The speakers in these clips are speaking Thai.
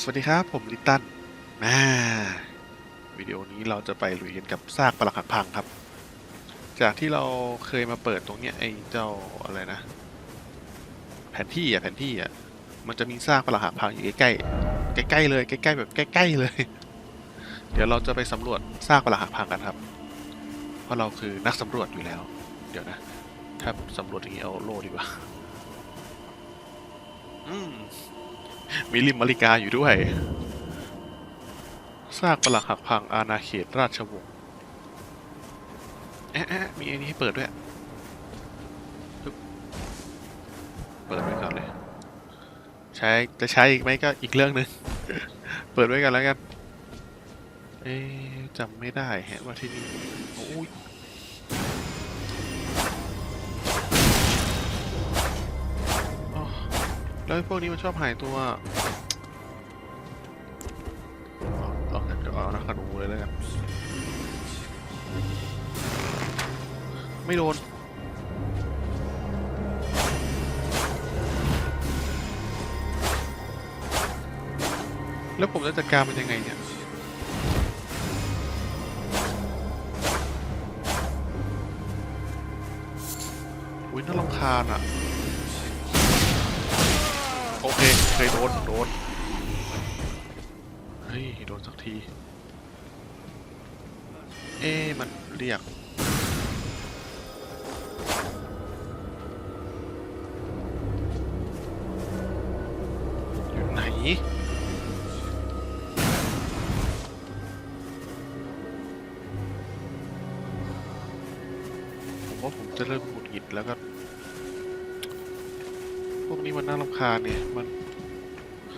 สวัสดีครับ ผมลิตตันมาวิดีโอนี้เราจะไปลุยกันกับซากปรักหักพังครับ จากที่เราเคยมาเปิดตรงเนี้ยไอ้เจ้าอะไรนะ แผนที่อะแผนที่อะมันจะมีซากปรักหักพังอยู่ใกล้ๆใกล้เลยใกล้ๆแบบใกล้ๆเลย เดี๋ยวเราจะไปสำรวจซากปรักหักพังกันครับ เพราะเราคือนักสำรวจอยู่แล้ว เดี๋ยวนะ ถ้าสำรวจอย่างนี้เอาโล่ดีกว่า อืม มีริมมาริกาอยู่ด้วย ซากปรักหักพังอาณาเขตราชวงศ์แอะแอะมีอันนี้ให้เปิดด้วย เปิดไว้ก่อนเลย ใช้จะใช้อีกไหมก็อีกเรื่องหนึ่งเปิดไว้กันแล้วกัน เอ๊ะจำไม่ได้แฮะว่าที่นี่โอ้ย แล้วไอพวกนี้มันชอบหายตัวเอาเอาเดี๋ยวเอานะขนูเลยแล้วกันไม่โดนแล้วผมจะจัดการมันยังไงเนี่ยอุ้ยน่ารำคาญอะ เคเคยโดนโดนเฮ้ยโดนสักที เอ๊มันเรียกอยู่ไหนผมว่าผมจะเริ่มหงุดหงิดแล้วก็ นี้มันน่ารำคาญเนี่ย มัน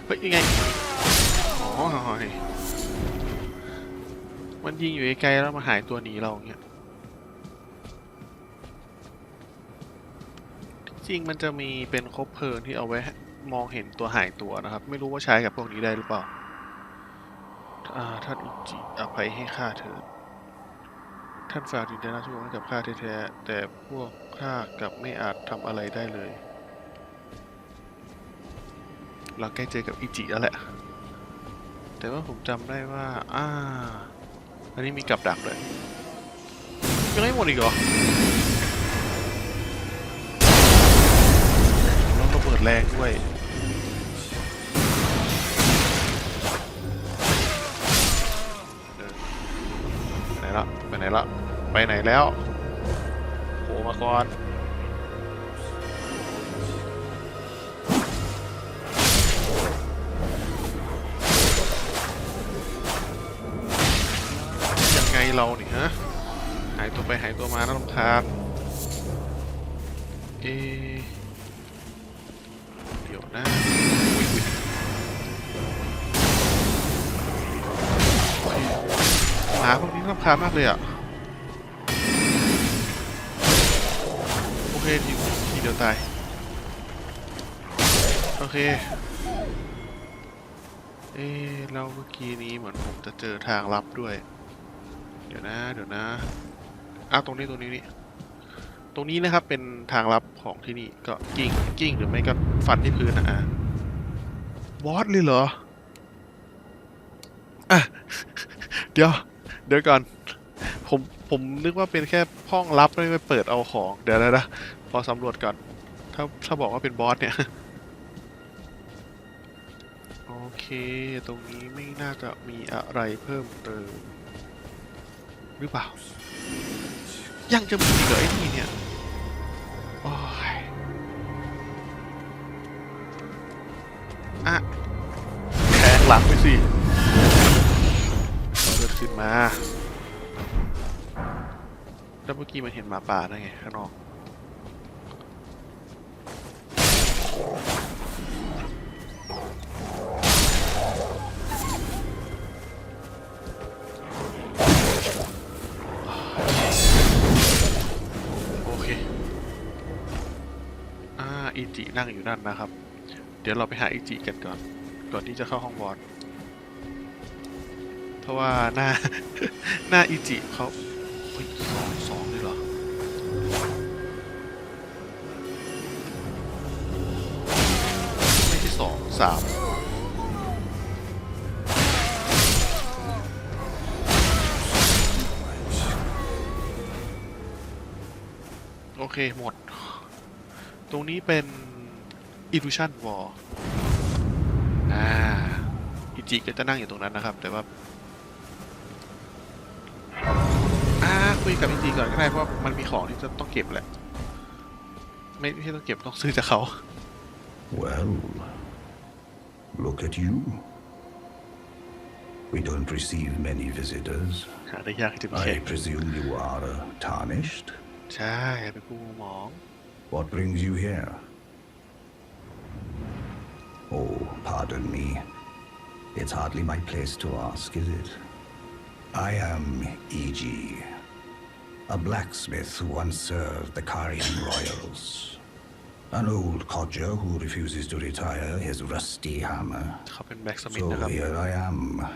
เฮ้ยยังไงอ๋อมันยิงอยู่ไกลๆแล้วมาหายตัวหนีเราเงี้ย จริงมันจะมีเป็นคบเพลิงที่เอาไว้มองเห็นตัวหายตัวนะครับ ไม่รู้ว่าใช้กับพวกนี้ได้หรือเปล่า อ่า ท่านอิจิอภัยให้ข้าเถิดท่านฝากดินแดนราชวงศ์ให้กับข้าแท้ๆแต่พวกข้ากับไม่อาจทำอะไรได้เลย เราใกล้เจอกับอิจิแล้วแหละ แต่ว่าผมจำได้ว่า อ่า อันนี้มีกับดักเลยยังไม่หมดอีกเหรอแล้วระเบิดแรงด้วยไปไหนละ ไปไหนละ ไปไหนแล้วโผล่มาก่อน เรานี่ฮะ หายตัวไปหายตัวมาน่ารำคาญเอเดี๋ยวนะหมาพวกนี้น่ารำคาญมากเลยอะ โอเคทีทีเดียวตาย โอเค เอ๊ะแล้วเมื่อกี้นี้เหมือนผมจะเจอทางลับด้วย เดี๋ยวนะ เดี๋ยวนะอ้าตรงนี้ตรงนี้นี่ ตรงนี้นะครับเป็นทางลับของที่นี่ก็กิ้งกิ้งหรือไม่ก็ฟันที่พื้นนะอะบอสเลยเหรออะเดี๋ยว เดี๋ยวก่อน ผมผมนึกว่าเป็นแค่ห้องลับไม่ไปเปิดเอาของ เดี๋ยวนะนะพอสำรวจก่อน ถ้าถ้าบอกว่าเป็นบอสเนี่ยโอเค ตรงนี้ไม่น่าจะมีอะไรเพิ่มเติม หรือเปล่า ยังจะมีอีกเหรอไอ้นี่เนี่ยโอ้ยอะแทงหลังไปสิเลือดขึ้นมาแล้วเมื่อกี้มันเห็นหมาป่าได้ไงข้างนอก นั่งอยู่นั่นนะครับ เดี๋ยวเราไปหาอีจิกันก่อน ก่อนที่จะเข้าห้องบอร์เพราะว่าหน้าหน้าอีจิเขาสองสองเลยเหรอไม่ใช่สองสามโอเค หมด ตรงนี้เป็น illusion wall อ่าอิจิก็จะนั่งอยู่ตรงนั้นนะครับ แต่ว่าอ่าคุยกับอิจิก่อนก็ได้เพราะว่ามันมีของที่จะต้องเก็บแหละ ไม่ไม่ใช่ต้องเก็บต้องซื้อจากเขา Well, look at you. We don't receive many visitors. หาได้ยากที่จะมีแข I ก presume you are uh, tarnished. ใช่เป็นผู้หมอง What brings you here? Oh, pardon me. It's hardly my place to ask, is it? I am E.G., a blacksmith who once served the Carian royals. An old codger who refuses to retire his rusty hammer. So here I am,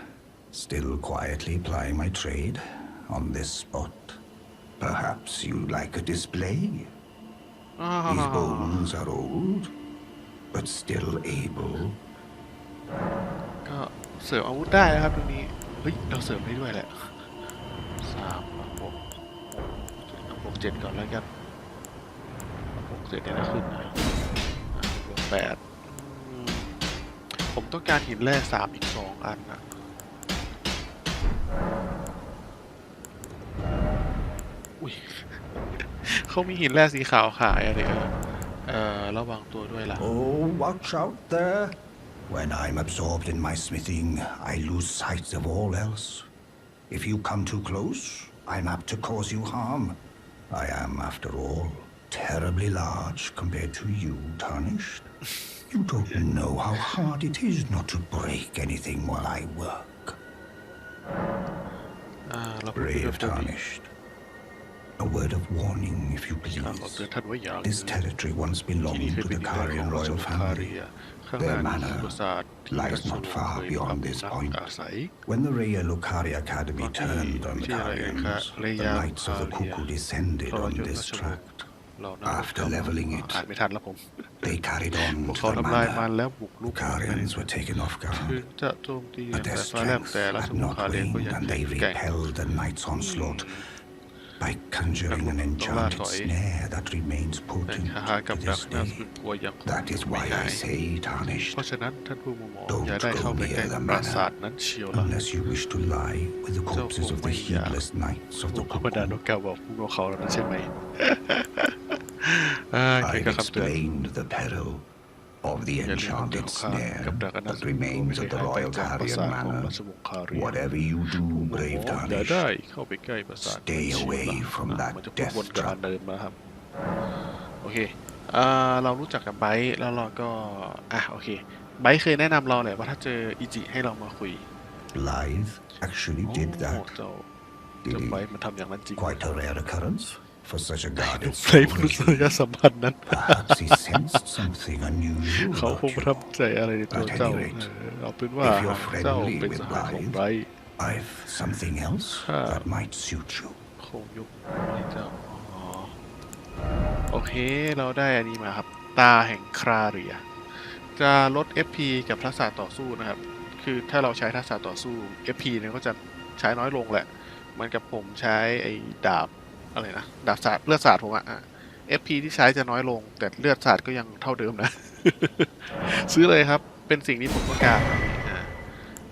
still quietly plying my trade on this spot. Perhaps you'd like a display? These bones are old, but still able. ก็เสริมอาวุธได้นะครับตรงนี้ เฮ้ย เราเสริมได้ด้วยแหละสามบวกหกบวกเจ็ดก่อนแล้วกันบวกเจ็ดเนี่ยนะขึ้นนะอ่าบวกแปดผมต้องการหินแร่สามอีกสองอันนะอุ้ยเขามีหินแร่สีขาวขายอะเดี๋ย เออระวังตัวด้วยล่ะ Oh, watch out there. When I'm absorbed in my smithing, I lose sight of all else. If you come too close, I'm apt to cause you harm. I am, after all, terribly large compared to you, Tarnished. You don't know how hard it is not to break anything while I work. อ่าเราพูด Brave เรื่องพวกนี้ Tarnished. A word of warning, if you please. This territory once belonged to the Karian royal family. Their manor lies not far beyond this point. When the Raya Lucaria Academy turned on the Karians, the Knights of the Cuckoo descended on this tract. After leveling it, they carried on to the manor. The were taken off guard, but their strength had not waned, and they repelled the Knights' onslaught by conjuring an enchanted snare that remains potent to this day. That is why I say tarnished. Don't go near the manor unless you wish to lie with the corpses of the heedless knights of the Kuku. I've explained the peril. Of the อย่าลืมคำเตือน enchanted ของข้า snare กับดักอนา that คตไม่ remains ใช่ of the หายไป royal จากปรา Karian สาทของ manor. ราชวงศ์คาเรีย Whatever you do, ผู้ม brave องอย่า Tarnish, ได้เข้าไปใกล้ปราสาท Stay นั้นเชียว away ละ from อะ that มันจะพูด death วนกับ trap อันเดิมนะครับโอเคอ่าเรารู้จักกับไบร์ทแล้วเราก็ อะ โอเค ไบร์ทเคยแนะนำเราแหละว่าถ้าเจออิจิให้เรามาคุย Blythe actually โอ้ did that. เจ้า Did เจ้า he? ไบร์ทมันทำอย่างนั้นจริง Quite a rare occurrence for such a guarded ใน soul มนุ as ษ you. ยสัมพันธ์นั้น Perhaps he sensed something เขา unusual คง about ประ you. ทับใจอะไรในตัว At any เจ้า rate, เออเอาเป็นว่า if you're หากเจ้า friendly เป็น with สหายของ Blythe ไบร์ท I've something else Ah. that might suit you. คงยกให้เจ้าอ๋อโอเคเราได้อันนี้มาครับ ตาแห่งคราเรีย จะลด FP กับทักษะต่อสู้นะครับ คือถ้าเราใช้ทักษะต่อสู้ FP เนี่ยก็จะใช้น้อยลงแหละเหมือนกับผมใช้ไอ้ดาบ อะไรนะดาบศาสตร์เลือดศาสตร์ผมอะเอะ FP ที่ใช้จะน้อยลง แต่เลือดศาสตร์ก็ยังเท่าเดิมนะ ซื้อเลยครับ เป็นสิ่งที่ผมต้องการ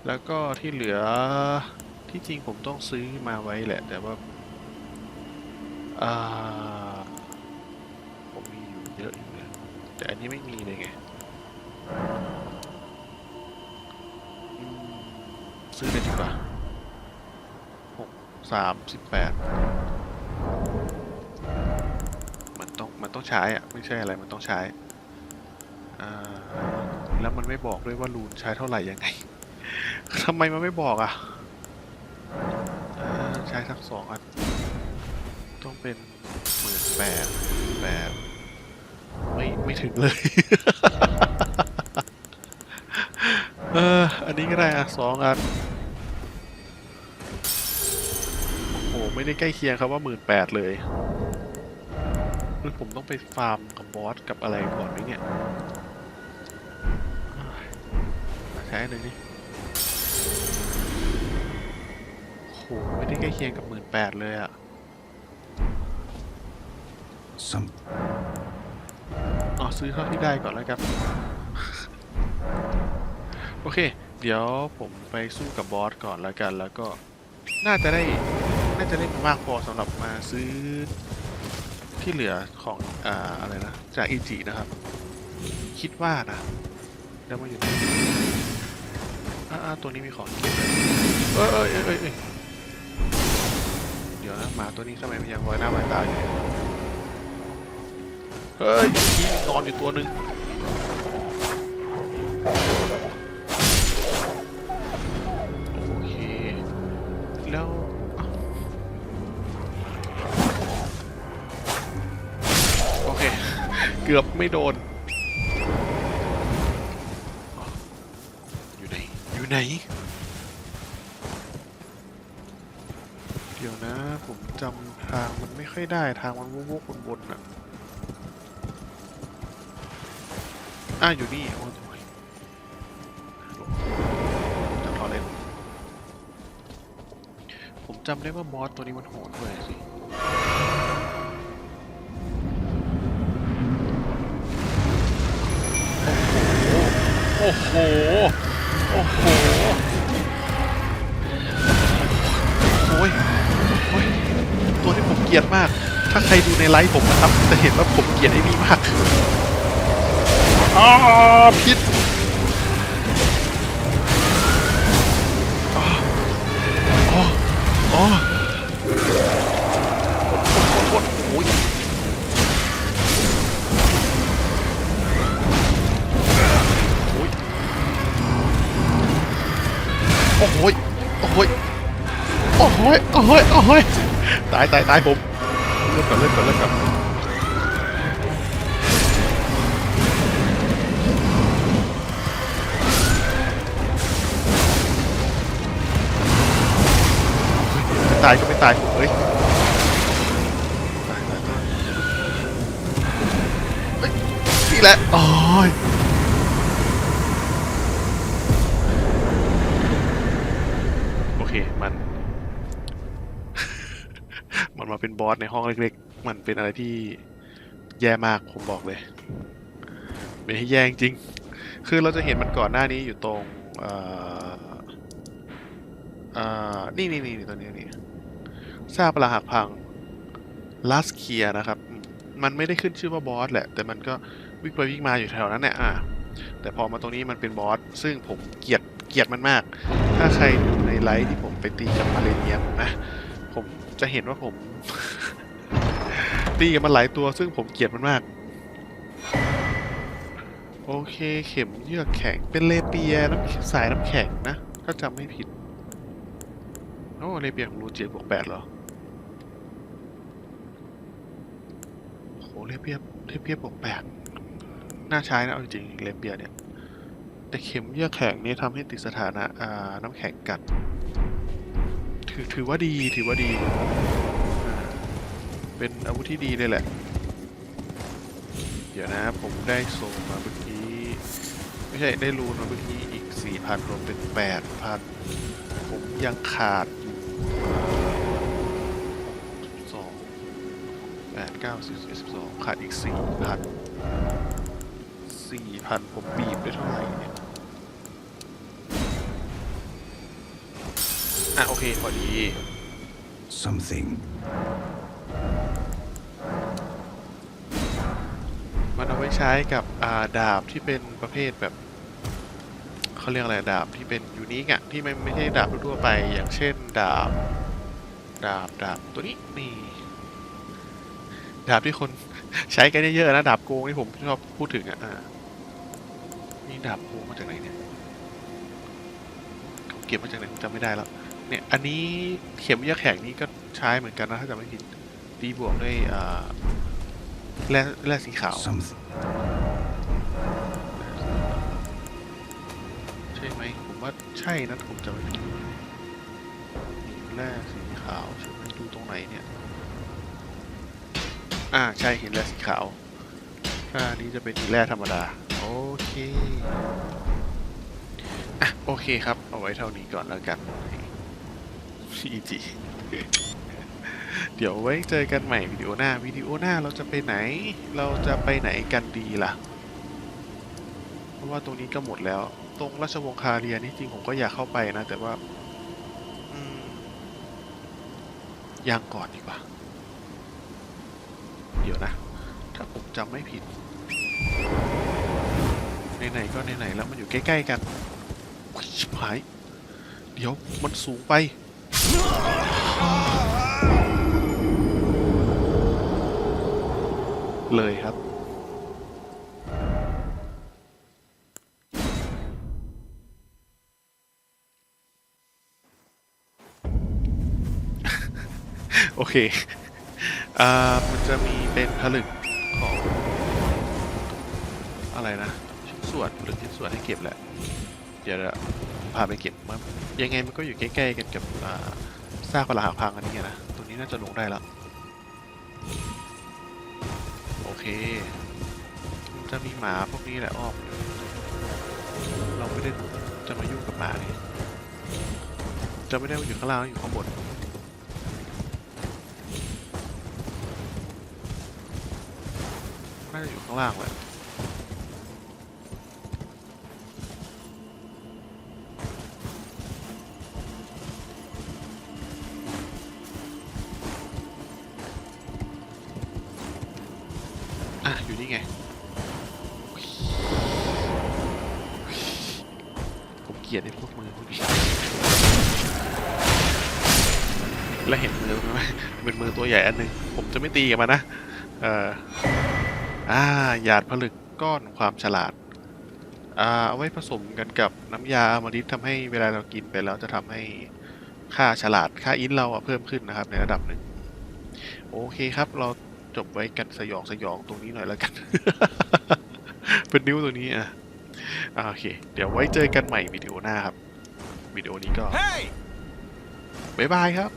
แล้วก็ที่เหลือที่จริงผมต้องซื้อมาไว้แหละ แต่ว่าผมมีอยู่เยอะอยู่เลยแต่อันนี้ไม่มีเลยไงซื้อเลยดีกว่าหกสามสิบแปด มันต้องใช้อะไม่ใช่อะไรมันต้องใช้อ่าแล้วมันไม่บอกด้วยว่ารูนใช้เท่าไหร่ยังไงทำไมมันไม่บอกอะใช้ทั้งสองอันต้องเป็นหมื่นแปดแปดไม่ไม่ถึงเลย เออ อันนี้ก็ได้อะสองอัน โอ้โห ไม่ได้ใกล้เคียงครับว่าหมื่นแปดเลย หรือผมต้องไปฟาร์มกับบอสกับอะไรก่อนไหมเนี่ยเอ้ยมาใช้หนึ่งนี่โอ้โหไม่ได้ใกล้เคียงกับหมื่นแปดเลยอะ Some อ๋อซื้อเท่าที่ได้ก่อนแล้วครับ โอเค เดี๋ยวผมไปสู้กับบอสก่อนแล้วกัน แล้วก็น่าจะได้ น่าจะได้มากพอสำหรับมาซื้อ ที่เหลือของอ่าอะไรนะจากอีจีนะครับ คิดว่านะแล้วมาอยู่ไหนอ่าตัวนี้มีของเก็บเอ้ยเอ้ยเอ้ยเอ้ยเดี๋ยวนะหมาตัวนี้ทำไมมันยังลอยหน้าลอยตาอยู่เนี่ยเฮ้ยนอนอยู่ตัวหนึ่ง กือบไม่โดน อยู่ไหน อยู่ไหน เดี๋ยวนะ ผมจำทางมันไม่ค่อยได้ทางมันวกๆวนๆน่ะอะอยู่นี่โอ้ยจะรอเล่นผมจำได้ว่าบอสตัวนี้มันโหดด้วยสิ โอ้โห โอ้โห โอ้ยโอ้ย ตัวที่ผมเกลียดมาก ถ้าใครดูในไลฟ์ผมนะครับ จะเห็นว่าผมเกลียดไอ้นี่มากอ้าพิษอ้าอ๋อ อ๋ โอ้โหโอ้โหโอ้โหโอ้โหโอ้โหตายตายตายผมเลิกก่อนเลิกก่อนเลิกก่อนตายก็ไม่ตายเฮ้ยนี่แหละโอ้ยโอเค มัน มันมา เป็นบอสในห้องเล็กๆ มันเป็นอะไรที่แย่มากผมบอกเลยไม่ให้แย่จริง คือเราจะเห็นมันก่อนหน้านี้อยู่ตรงเอ่อเอ่อนี่นี่นี่ตัวนี้นี่ซากปรักหักพังลัสเคียนะครับมมันไม่ได้ขึ้นชื่อว่าบอสแหละ แต่มันก็วิ่งไปวิ่งมาอยู่แถวนั้นเนี่ยอะแต่พอมาตรงนี้มันเป็นบอส ซึ่งผมเกลียดเกลียดมันมาก ถ้าใครดูในไลฟ์ที่ผมไปตีกับมาเลเนียผมนะ ผม จะเห็นว่าผม ตีกับมันหลายตัวซึ่งผมเกลียดมันมาก โอเคเข็มเยือกแข็งเป็นเลเปียน้ำสายน้ำแข็งนะ ถ้าจำไม่ผิดโอ้เลเปียของรูเจียบวกแปดเหรอโหเลเปียเลเปียบวกแปดน่าใช้นะเอาจริงเลเปียเนี่ยแต่เข็มเยือกแข็งนี่ทำให้ติดสถานะน้ำแข็งกัด ถือถือว่าดีถือว่าดีเป็นอาวุธที่ดีเลยแหละ เดี๋ยวนะผมได้ส่งมาเมื่อกี้ ไม่ใช่ได้รูนมาเมื่อกี้อีกสี่พันรวมเป็นแปดพันผมยังขาดอยู่สองแปดเก้าสิบสิบเอ็ดสิบสองขาดอีกสี่พันสี่พันผมบีบได้เท่าไหร่เนี่ย อะโอเคพอดี something มันเอาไว้ใช้กับอ่าดาบที่เป็นประเภทแบบเขาเรียกอะไรดาบที่เป็นยูนิคอะที่ไม่ไม่ใช่ดาบทั่วๆไป อย่างเช่น ดาบ ดาบดาบตัวนี้นี่ดาบที่คนใช้กันเยอะๆนะดาบโกงที่ผมชอบพูดถึงอะอ่านี่ดาบโกงมาจากไหนเนี่ยเขาเก็บมาจากไหนผมจำไม่ได้แล้ว เนี่ย อันนี้เข็มยักษ์แข็งนี่ก็ใช้เหมือนกันนะ ถ้าจำไม่ผิดตีบวกด้วยอ่าแร่แร่สีขาว something ใช่ไหมผมว่าใช่นะผมจะไม่ผิดแร่สีขาวใช่ไหมดูตรงไหนเนี่ย อ่าใช่เห็นแร่สีขาวอ่านี้จะเป็นหินแร่ธรรมดา โอเค อะ โอเคครับ เอาไว้เท่านี้ก่อนแล้วกัน CG เดี๋ยวไว้เจอกันใหม่วิดีโอหน้าวิดีโอหน้าเราจะไปไหน เราจะไปไหนกันดีล่ะ เพราะว่าตรงนี้ก็หมดแล้ว ตรงราชวงศ์คาเรียนี่จริงผมก็อยากเข้าไปนะ แต่ว่าอืมยังก่อนดีกว่า เดี๋ยวนะ ถ้าผมจำไม่ผิดไหนๆก็ไหนๆแล้วมันอยู่ใกล้ๆกันชิบหาย เดี๋ยวมันสูงไป เลยครับ โอเค อ่า มันจะมีเป็นผลึกของ อะไรนะ ชิ้นส่วนผลึกชิ้นส่วนให้เก็บแหละ เดี๋ยวเรา พาไปเก็บมันยังไงมันก็อยู่ใกล้ๆกันกับซากปรักหักพังอันนี้นะ ตรงนี้น่าจะลงได้แล้ว โอเค จะมีหมาพวกนี้แหละอ้อมเราไม่ได้จะมายุ่งกับหมานี่จะไม่ได้อยู่ข้างล่างอยู่ข้างบนน่าจะอยู่ข้างล่างแหละ เห็นมือมันไหมเป็นมือตัวใหญ่อันหนึ่งผมจะไม่ตีกับมันนะเอ่ออ่าหยาดผลึกก้อนความฉลาดอ่าเอาไว้ผสมกันกับน้ำยาอมฤตทำให้เวลาเรากินไปแล้วจะทำให้ค่าฉลาดค่าอินเราอะเพิ่มขึ้นนะครับ ในระดับหนึ่งโอเคครับ เราจบไว้กันสยองสยองตรงนี้หน่อยแล้วกัน เป็นนิ้วตัวนี้อะอ่าโอเค เดี๋ยวไว้เจอกันใหม่วิดีโอหน้าครับวิดีโอนี้ก็ Hey! บ๊ายบายครับ